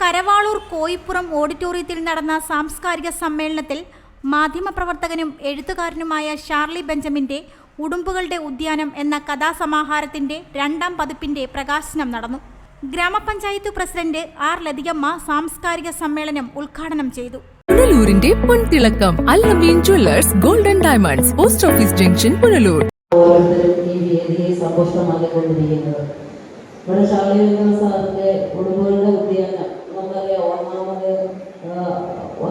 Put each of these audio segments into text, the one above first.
കരവാളൂർ കോയിപ്പുറം ഓഡിറ്റോറിയത്തിൽ നടന്ന സാംസ്കാരിക സമ്മേളനത്തിൽ മാധ്യമപ്രവർത്തകനും എഴുത്തുകാരനുമായ ഷാർലി ബെഞ്ചമിന്റെ ഉടുമ്പുകളുടെ ഉദ്യാനം എന്ന കഥാസമാഹാരത്തിന്റെ രണ്ടാം പതിപ്പിന്റെ പ്രകാശനം നടന്നു. ഗ്രാമപഞ്ചായത്ത് പ്രസിഡന്റ് ആർ ലതികമ്മ സാംസ്കാരിക സമ്മേളനം ഉദ്ഘാടനം ചെയ്തു. പുനലൂരിന്റെ പൊൻതിളക്കം Allameen jewellers golden diamonds post office junction Punalur. ഇവിടെ സാറിന്റെ ഉടുമ്പുകളുടെ ഉദ്യാനം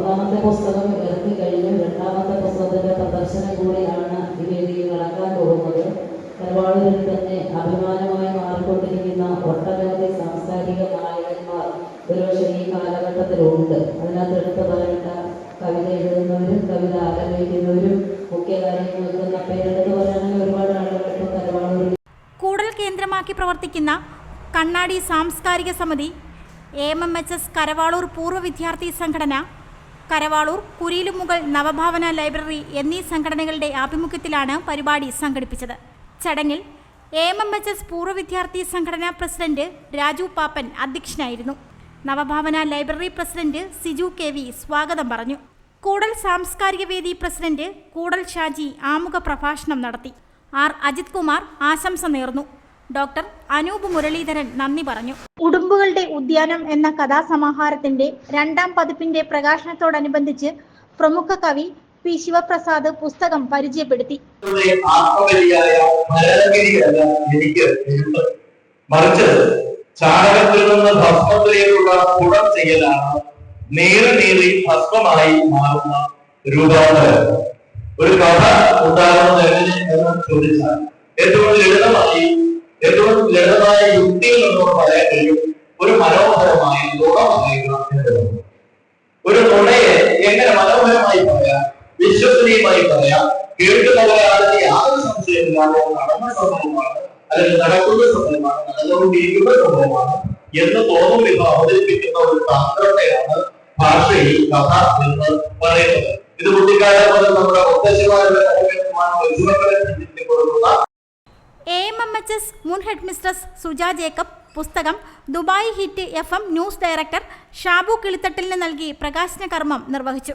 ഒന്നാമത്തെ പുസ്തകം ഇറക്കി കഴിഞ്ഞു രണ്ടാമത്തെ പുസ്തകത്തിന്റെ പ്രദർശനം കൂടിയാണ് ഈ വേദിയിൽ നടക്കാൻ പോകുന്നത്. കരുവാളൂരിൽ തന്നെ അഭിമാനമായി മാറിക്കൊണ്ടിരിക്കുന്ന ഒട്ടനവധി സാംസ്കാരിക നായകന്മാർ ഒരുപക്ഷെ ഈ കാലഘട്ടത്തിലുണ്ട്. അതിനകത്ത് എടുത്തു പറയേണ്ട കവിത എഴുതുന്നവരും കവിത ആലപിക്കുന്നവരും മുഖ്യ കാര്യങ്ങൾ നിൽക്കുന്ന പേരെടുത്ത് പറയുകയാണെങ്കിൽ ഒരുപാട് ആളുകൾ കരുവാളൂരിൽ കൂടൽ കേന്ദ്രമാക്കി പ്രവർത്തിക്കുന്ന കണ്ണാടി സാംസ്കാരിക സമിതി M M H S Karavalur പൂർവ വിദ്യാർത്ഥി സംഘടന കരവാളൂർ കുരിയിലുമുകൾ നവഭാവന ലൈബ്രറി എന്നീ സംഘടനകളുടെ ആഭിമുഖ്യത്തിലാണ് പരിപാടി സംഘടിപ്പിച്ചത്. ചടങ്ങിൽ എം എം എച്ച് എസ് പൂർവ വിദ്യാർത്ഥി സംഘടനാ പ്രസിഡന്റ് രാജു പാപ്പൻ അധ്യക്ഷനായിരുന്നു. Navabhavana library president Siju K V സ്വാഗതം പറഞ്ഞു. കൂടൽ സാംസ്കാരിക വേദി പ്രസിഡന്റ് കൂടൽ ഷാജി ആമുഖ പ്രഭാഷണം നടത്തി. ആർ അജിത് കുമാർ ആശംസ നേർന്നു. ഡോക്ടർ അനൂപ് മുരളീധരൻ നന്ദി പറഞ്ഞു. ഉടുമ്പുകളുടെ ഉദ്യാനം എന്ന കഥാസമാഹാരത്തിന്റെ രണ്ടാം പതിപ്പിന്റെ പ്രകാശനത്തോടനുബന്ധിച്ച് പ്രമുഖ കവി പി ശിവപ്രസാദ് പുസ്തകം പരിചയപ്പെടുത്തി. മറിച്ച് ചാണകത്തിൽ നിന്ന് ഭസ്മത്തിലേക്കുള്ള ചെയ്യലാണ്. നേരെ ഭസ്മമായി മാറുന്ന രൂപാന്തരം. ഒരു കഥ ഉണ്ടാകുന്നത് എങ്ങനെ എന്ന് ചോദിച്ചാൽ ഏറ്റവും ലളിതമായി ഏറ്റവും ലളിതമായ യുക്തിയിൽ നിന്നോട് പറയാൻ കഴിയും? ഒരു മനോഹരമായ നുണ പറയുക ഒരു നുണയെ എങ്ങനെ മനോഹരമായി പറയാം? വിശ്വസനീയമായി പറയാം? കേട്ടുകളയാതെ യാതൊരു സംശയമില്ലാതെ നടന്ന സംഭവമാണ് അല്ലെങ്കിൽ നടക്കുന്ന സംഭവമാണ് നടന്നുകൊണ്ടിരിക്കുന്ന സംഭവമാണ് എന്ന് തോന്നും അവതരിപ്പിക്കുന്ന ഒരു തന്ത്രത്തെയാണ് ഭാഷയിൽ കഥ എന്ന് പറയുന്നത്. ഇത് കുട്ടിക്കാലം മുതൽ നമ്മുടെ മുത്തശ്ശിമാരുടെ കൊടുക്കുന്ന എ എച്ച് എസ് മുൻ ഹെഡ് മിസ്ട്രസ് സുജ ജേക്കബ് പുസ്തകം Dubai hit F M news director Shabu കിളിത്തട്ടലിന് നൽകി പ്രകാശന കർമ്മം നിർവഹിച്ചു.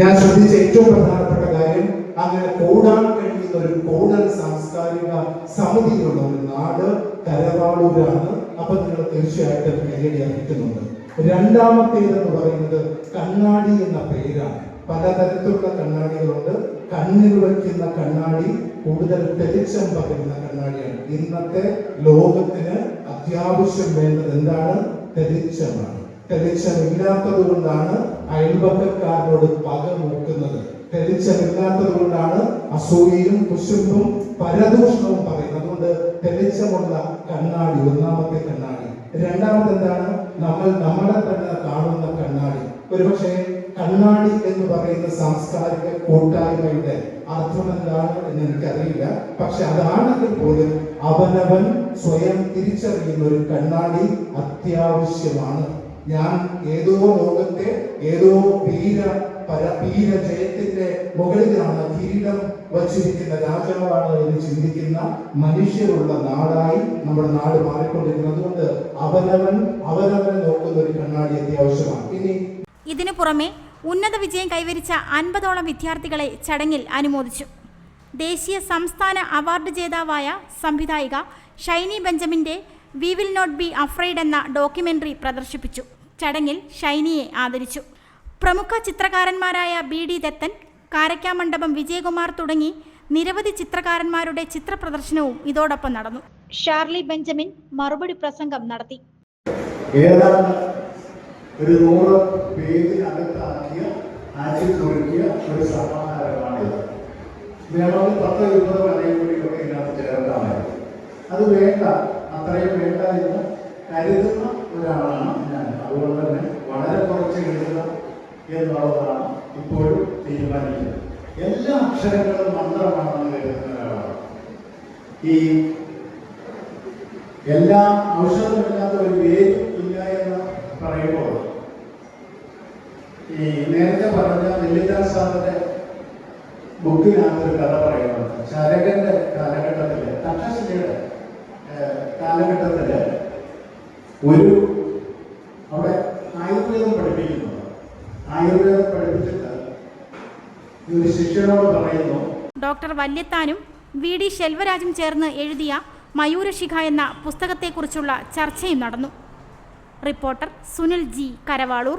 ഞാൻ ശ്രദ്ധിച്ച ഏറ്റവും പ്രധാനപ്പെട്ട കാര്യം അങ്ങനെ കൂടാൻ കഴിയുന്ന ഒരു കൂടൽ സാംസ്കാരിക സമിതിയുള്ള ഒരു നാട് കരവാളൂരാണ്. അപ്പൊ നിങ്ങൾ തീർച്ചയായിട്ടും കൈയടി അർഹിക്കുന്നുണ്ട് രണ്ടാമത്തേതെന്ന് പറയുന്നത് കണ്ണാടി എന്ന പേരാണ്. പലതരത്തിലുള്ള കണ്ണാടികളുണ്ട്. കണ്ണിൽ വയ്ക്കുന്ന കണ്ണാടി കൂടുതൽ തെളിച്ചം പകരുന്ന കണ്ണാടിയാണ്. ഇന്നത്തെ ലോകത്തിന് അത്യാവശ്യം വേണ്ടത് എന്താണ്? തെളിച്ചമാണ്. തെളിച്ചമില്ലാത്തത് കൊണ്ടാണ് അയൽപക്കക്കാരനോട് പക നോക്കുന്നത് തെളിച്ചമില്ലാത്തത് കൊണ്ടാണ് അസൂയയും കുശുമ്പും പരദൂഷണവും പറയുന്നത്. അതുകൊണ്ട് തെളിച്ചമുള്ള കണ്ണാടി ഒന്നാമത്തെ കണ്ണാടി. രണ്ടാമത് എന്താണ് നമ്മൾ നമ്മളെ തന്നെ കാണുന്ന കണ്ണാടി. ഒരുപക്ഷെ കണ്ണാടി എന്ന് പറയുന്ന സാംസ്കാരിക കൂട്ടായ്മയുടെ അർത്ഥം എന്താണ് എന്ന് എനിക്കറിയില്ല. പക്ഷെ അതാണെങ്കിൽ പോലും അവനവൻ സ്വയം തിരിച്ചറിയുന്ന ഒരു കണ്ണാടി അത്യാവശ്യമാണ്. ഞാൻ ഏതോ ലോകത്തെ ഏതോ വീര പര വീര ജയത്തിന്റെ മുകളിലാണ് കിരീടം വച്ചിരിക്കുന്ന രാജാവാണ് എന്ന് ചിന്തിക്കുന്ന മനുഷ്യരുള്ള നാടായി നമ്മുടെ നാട് മാറിക്കൊണ്ടിരിക്കുന്നത് അതുകൊണ്ട് അവനവൻ അവനവനെ നോക്കുന്ന ഒരു കണ്ണാടി അത്യാവശ്യമാണ്. ഇനി ഇതിനു പുറമെ ഉന്നത വിജയം കൈവരിച്ച അൻപതോളം വിദ്യാർത്ഥികളെ ചടങ്ങിൽ അനുമോദിച്ചു. ദേശീയ സംസ്ഥാന അവാർഡ് ജേതാവായ സംവിധായിക Shiny ബെഞ്ചമിന്റെ we will not be afraid എന്ന ഡോക്യുമെന്ററി പ്രദർശിപ്പിച്ചു. ചടങ്ങിൽ ഷൈനിയെ ആദരിച്ചു. പ്രമുഖ ചിത്രകാരന്മാരായ ബി ഡി ദത്തൻ കാരക്കാമണ്ഡപം വിജയകുമാർ തുടങ്ങി നിരവധി ചിത്രകാരന്മാരുടെ ചിത്രപ്രദർശനവും ഇതോടൊപ്പം നടന്നു. ഷാർലി ബെഞ്ചമിൻ മറുപടി പ്രസംഗം നടത്തി. ഒരു നൂറ് പേജിനകത്താക്കിയ ആറ്റിക്കുറുക്കിയ ഒരു സമാഹാരമാണിത്. വേണമെങ്കിൽ പത്ത് ഇരുപത് വരെയും കൂടിയൊക്കെ ഇതിനകത്ത് ചേർക്കാമായിരുന്നു അത് വേണ്ട അത്രയും വേണ്ട എന്ന് കരുതുന്ന ഒരാളാണ് ഞാൻ. അതുകൊണ്ട് തന്നെ വളരെ കുറച്ച് എഴുതുക എന്നുള്ളതാണ് ഇപ്പോഴും തീരുമാനിക്കുന്നത്. എല്ലാ അക്ഷരങ്ങളും മന്ത്രമാണെന്ന് കരുതുന്ന ഒരാളാണ്. ഈ എല്ലാ ഔഷധമില്ലാത്ത ഒരു വേരും ഈ നേരത്തെ പറഞ്ഞ നെല്ലിക്കാൻ സാറിന്റെ ബുക്കിനകത്തൊരു കഥ പറയുന്നുണ്ട്. ശരകന്റെ കാലഘട്ടത്തിൽ തക്ഷശിലയുടെ കാലഘട്ടത്തിൽ ഒരു അവിടെ ആയുർവേദം പഠിപ്പിക്കുന്നു. ആയുർവേദം പഠിപ്പിച്ചിട്ട് ഒരു ശിഷ്യനോട് പറയുന്നു ഡോക്ടർ വല്യത്താനും വി ഡി ശെൽവരാജും ചേർന്ന് എഴുതിയ മയൂരശിഖ എന്ന പുസ്തകത്തെക്കുറിച്ചുള്ള ചർച്ചയും നടന്നു. Reporter Sunil G Karavaloor.